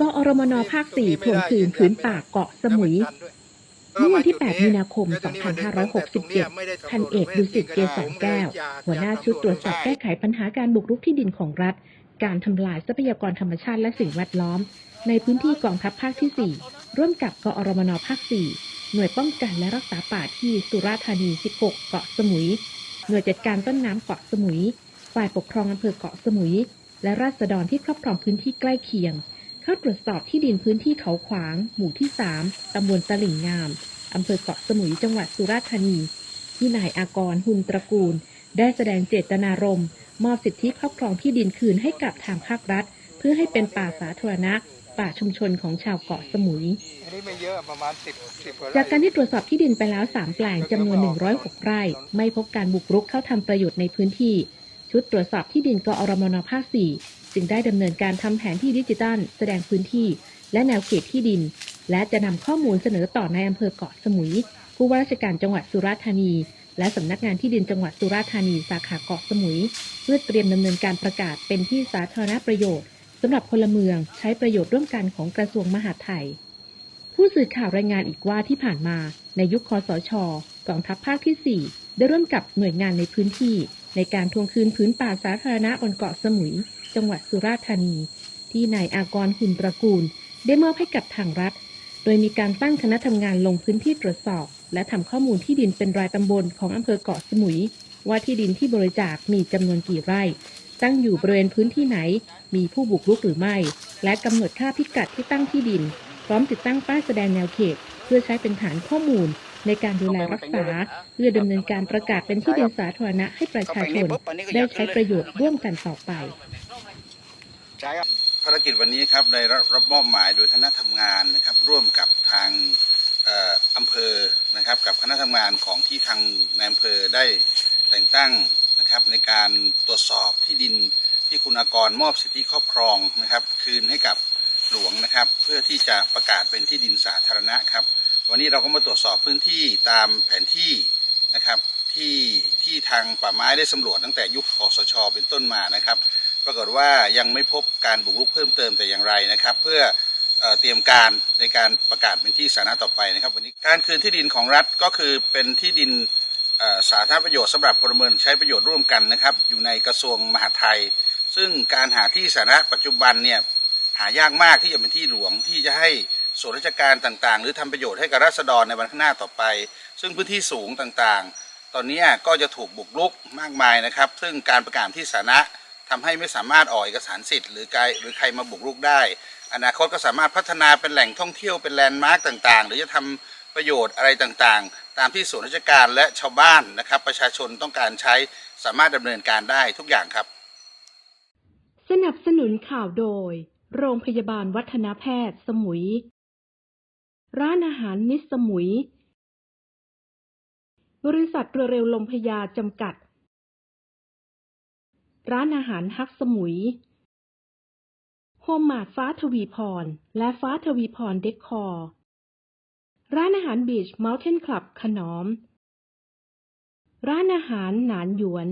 กอรมนภาค4ทวงคืนผืนป่าเกาะสมุยเมื่อวันที่ 8 มีนาคม 2567 พันเอกดุสิตเกษรแก้ว หัวหน้าชุดตรวจสอบแก้ไขปัญหาการบุกรุกที่ดินของรัฐ การทำลายทรัพยากรธรรมชาติและสิ่งแวดล้อม ในพื้นที่กองทัพภาคที่ 4 ร่วมกับกอรมนภาค 4 หน่วยป้องกันและรักษาป่าที่สุราษฎร์ธานี 16 เกาะสมุย หน่วยจัดการต้นน้ำเกาะสมุย ฝ่ายปกครองอำเภอเกาะสมุย และราษฎรที่ครอบครองพื้นที่ใกล้เคียง เข้าตรวจสอบที่ดินพื้นที่เขาขวาง หมู่ที่ 3 ตำบลตลิ่งงาม อำเภอเกาะสมุย จังหวัดสุราษฎร์ธานี ที่นายอากร หุนตระกูล ได้แสดงเจตนารมณ์ มอบสิทธิครอบครองที่ดินคืนให้กับทางภาครัฐ เพื่อให้เป็นป่าสาธารณะป่าชุมชนของชาวเกาะสมุยอันนี้ไม่เยอะประมาณสิบสิบจากการที่ตรวจสอบที่ดินไปแล้ว 3 แปลงจำนวน 106 ไร่ ไม่พบการบุกรุกเข้าทำประโยชน์ในพื้นที่ ชุดตรวจสอบที่ดินกอรมนภาค 4 จึงได้ดำเนินการทำแผนที่ดิจิตัล แสดงพื้นที่ และแนวเขตที่ดิน และจะนำข้อมูลเสนอต่อในอำเภอเกาะสมุย ผู้ว่าราชการจังหวัดสุราษฎร์ธานี และสำนักงานที่ดินจังหวัดสุราษฎร์ธานีสาขาเกาะสมุย เพื่อเตรียมดำเนินการประกาศเป็นที่สาธารณประโยชน์สำหรับพลเมืองใช้ประโยชน์ร่วมกันของกระทรวงมหาดไทย ผู้สื่อข่าวรายงานอีกว่าที่ผ่านมา ในยุคคอสชกองทัพภาคที่ 4 ได้ร่วมกับหน่วยงานในพื้นที่ ในการทวงคืนพื้นป่าสาธารณะบนเกาะสมุย จังหวัดสุราษฎร์ธานี ที่นายอากรหุนตระกูล ได้มอบให้กับทางรัฐ โดยมีการตั้งคณะทำงานลงพื้นที่ตรวจสอบ และทำข้อมูลที่ดินเป็นรายตำบลของอำเภอเกาะสมุย ว่าที่ดินที่บริจาคมีจำนวนกี่ไร่ ตั้งอยู่บริเวณพื้นที่ไหน มีผู้บุกรุกหรือไม่ และกำหนดค่าพิกัดที่ตั้งที่ดิน พร้อมติดตั้งป้ายแสดงแนวเขต เพื่อใช้เป็นฐานข้อมูล ในการดูแลรักษา เพื่อดำเนินการประกาศเป็นที่ดินสาธารณะให้ประชาชน ได้ใช้ประโยชน์ร่วมกันต่อไปใช่ครับภารกิจวันนี้ครับได้รับรับมอบหมายโดยคณะทำงานนะครับ ร่วมกับทางเอ่ออำเภอนะครับ กับคณะทำงานของที่ทางในอำเภอได้แต่งตั้งนะครับ ในการตรวจสอบที่ดินที่คุณอากรมอบสิทธิครอบครองนะครับ คืนให้กับหลวงนะครับ เพื่อที่จะประกาศเป็นที่ดินสาธารณะครับ วันนี้เราก็มาตรวจสอบพื้นที่ตามแผนที่นะครับที่ที่ทางป่าไม้ได้สำรวจตั้งแต่ยุคคอสช เป็นต้นมานะครับ ปรากฏว่ายังไม่พบการบุกรุกเพิ่มเติมแต่อย่างไรนะครับ เพื่อเตรียมการในการประกาศเป็นที่สาธารณะต่อไปนะครับวันนี้การคืนที่ดินของรัฐก็คือเป็นที่ดินสาธารณประโยชน์สำหรับพลเมืองใช้ประโยชน์ร่วมกันนะครับ อยู่ในกระทรวงมหาดไทย ซึ่งการหาที่สาธารณะปัจจุบันเนี่ยหายากมากที่จะเป็นที่หลวงที่จะให้ ส่วนราชการต่างๆ หรือทำประโยชน์ให้กับราษฎรในวันข้างหน้าต่อไป ซึ่งพื้นที่สูงต่างๆ ตอนนี้ก็จะถูกบุกรุกมากมายนะครับ ซึ่งการประกาศที่สาธารณะทำให้ไม่สามารถออกเอกสารสิทธิ์หรือใครหรือใครมาบุกรุกได้ อนาคตก็สามารถพัฒนาเป็นแหล่งท่องเที่ยวเป็นแลนด์มาร์กต่างๆ หรือจะทำประโยชน์อะไรต่างๆ ตามที่ส่วนราชการและชาวบ้านนะครับ ประชาชนต้องการใช้สามารถดำเนินการได้ทุกอย่างครับ สนับสนุนข่าวโดย โรงพยาบาลวัฒนแพทย์ สมุย ร้านอาหารมิสสมุย บริษัทเรือเร็วลมพยาจำกัด ร้านอาหารฮักสมุย โฮมมาดฟ้าทวีพร และฟ้าทวีพรเดคคอร์ ร้านอาหารบีชเมลเทนคลับขนอม ร้านอาหารหนานหยวน